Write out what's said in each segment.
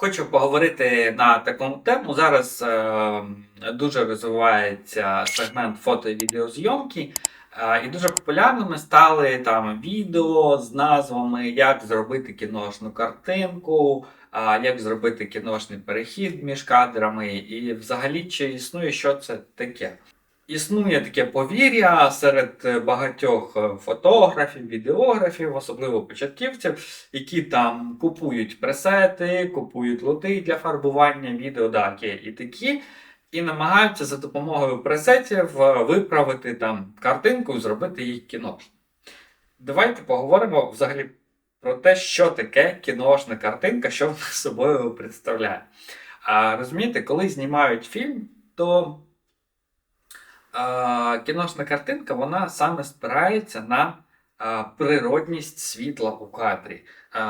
Хочу поговорити на таку тему. Зараз е, дуже розвивається сегмент фото і відеозйомки, е, і дуже популярними стали там відео з назвами, як зробити кіношну картинку, е, як зробити кіношний перехід між кадрами, і взагалі чи існує що це таке. Існує таке повір'я серед багатьох е, фотографів, відеографів, особливо початківців, які там купують пресети, купують лоти для фарбування відео, да, і такі, і намагаються за допомогою пресетів е, виправити там картинку і зробити її кіношну. Давайте поговоримо взагалі про те, що таке кіношна картинка, що вона собою представляє. А розумієте, коли знімають фільм, то кіношна картинка вона саме спирається на природність світла у кадрі.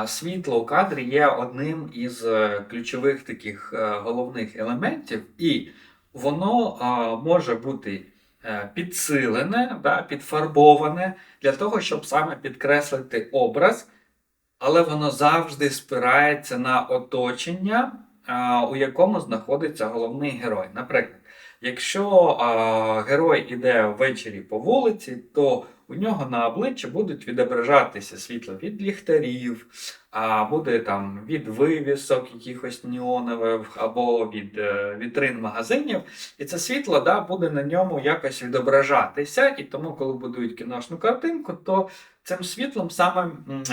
Світло у кадрі є одним із е, ключових таких е, головних елементів, і воно може бути е, підсилене, підфарбоване для того, щоб саме підкреслити образ, але воно завжди спирається на оточення, у якому знаходиться головний герой. Наприклад. Якщо а, герой іде ввечері по вулиці, то у нього на обличчі будуть відображатися світло від ліхтарів, а буде там від вивісок, якихось неонових або від е, вітрин магазинів. І це світло да, буде на ньому якось відображатися. І тому, коли будують кіношну картинку, то цим світлом саме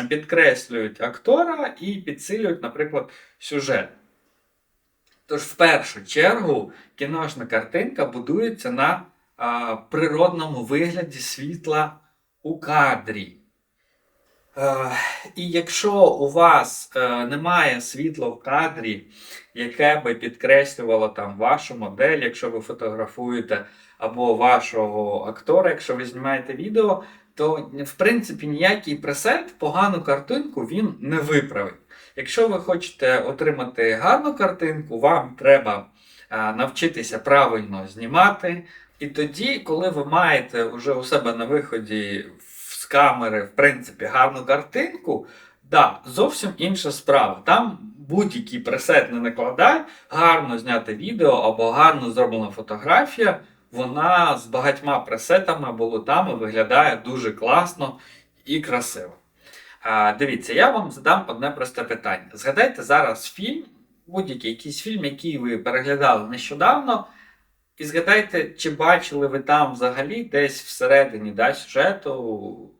підкреслюють актора і підсилюють, наприклад, сюжет. Тож, в першу чергу, кіношна картинка будується на а, природному вигляді світла у кадрі. Е, і якщо у вас е, немає світла в кадрі, яке би підкреслювало там вашу модель, якщо ви фотографуєте, або вашого актора, якщо ви знімаєте відео, то в принципі ніякий пресет погану картинку він не виправить. Якщо ви хочете отримати гарну картинку, вам треба навчитися правильно знімати. І тоді, коли ви маєте вже у себе на виході з камери, в принципі, гарну картинку, да, зовсім інша справа. Там будь-який пресет не накладай, гарно зняти відео або гарно зроблена фотографія, вона з багатьма пресетами або лутами виглядає дуже класно і красиво. Дивіться, я вам задам одне просте питання. Згадайте зараз фільм, будь-який якийсь фільм, який ви переглядали нещодавно, і згадайте, чи бачили ви там взагалі десь всередині да, сюжету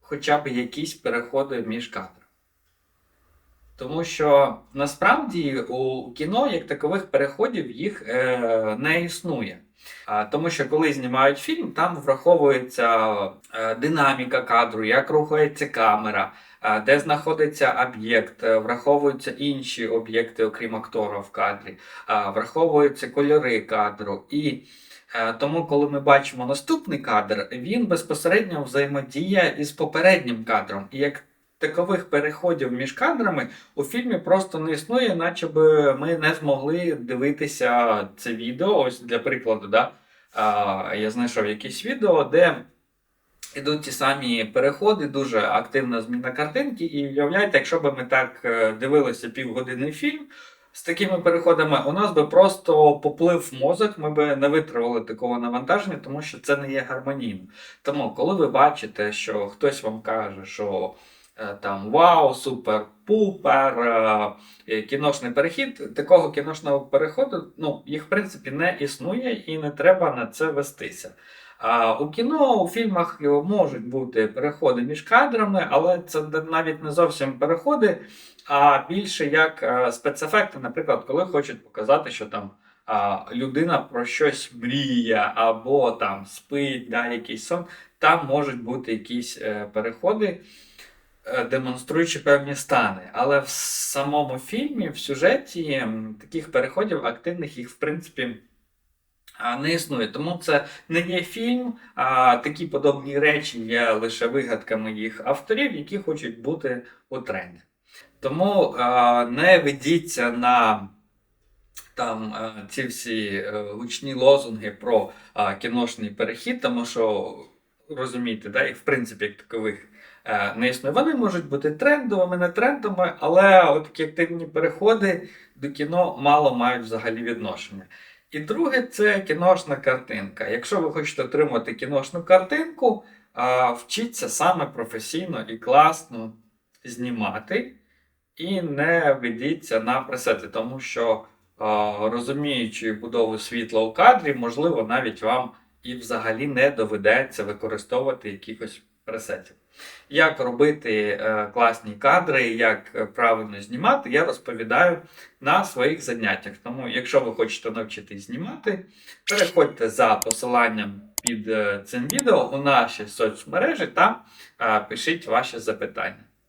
хоча б якісь переходи між кадрами. Тому що насправді у кіно як такових переходів їх е, не існує. Тому що коли знімають фільм, там враховується е, динаміка кадру, як рухається камера, е, де знаходиться об'єкт, е, враховуються інші об'єкти, окрім актора в кадрі, враховуються кольори кадру. І тому, коли ми бачимо наступний кадр, він безпосередньо взаємодіє із попереднім кадром. І як такових переходів між кадрами у фільмі просто не існує, наче ми не змогли дивитися це відео. Ось для прикладу, да? а, я знайшов якесь відео, де йдуть ті самі переходи, дуже активна зміна картинки. І уявляєте, якщо б ми так е, дивилися півгодини фільм. З такими переходами у нас би просто поплив мозок, ми би не витримали такого навантаження, тому що це не є гармонійно. Тому, коли ви бачите, що хтось вам каже, що там вау, супер, пупер, е, кіношний перехід. Такого кіношного переходу ну, їх в принципі не існує і не треба на це вестися. А у кіно у фільмах можуть бути переходи між кадрами, але це навіть не зовсім переходи, а більше як е, спецефекти, наприклад, коли хочуть показати, що там людина про щось мріє, або там спить, да, якийсь сон, там можуть бути якісь е, переходи. Е, демонструючи певні стани. Але в самому фільмі, в сюжеті таких переходів активних їх, в принципі, не існує. Тому це не є фільм, а такі подобні речі є лише вигадками їх авторів, які хочуть бути у тренді. Тому не ведіться на там ці всі е, гучні лозунги про кіношний перехід, тому що розумієте, да, їх в принципі як такових е, не існує. Вони можуть бути трендовими, не трендовими, але от активні переходи до кіно мало мають взагалі відношення. І друге, це кіношна картинка. Якщо ви хочете отримати кіношну картинку, вчіться саме професійно і класно знімати, і не ведіться на пресети, тому що розуміючи будову світла у кадрі, можливо, навіть вам і взагалі не доведеться використовувати якихось пресетів. Як робити е, класні кадри, як е, правильно знімати, я розповідаю на своїх заняттях. Тому, якщо ви хочете навчитись знімати, переходьте за посиланням під е, цим відео у наші соцмережі та пишіть ваші запитання.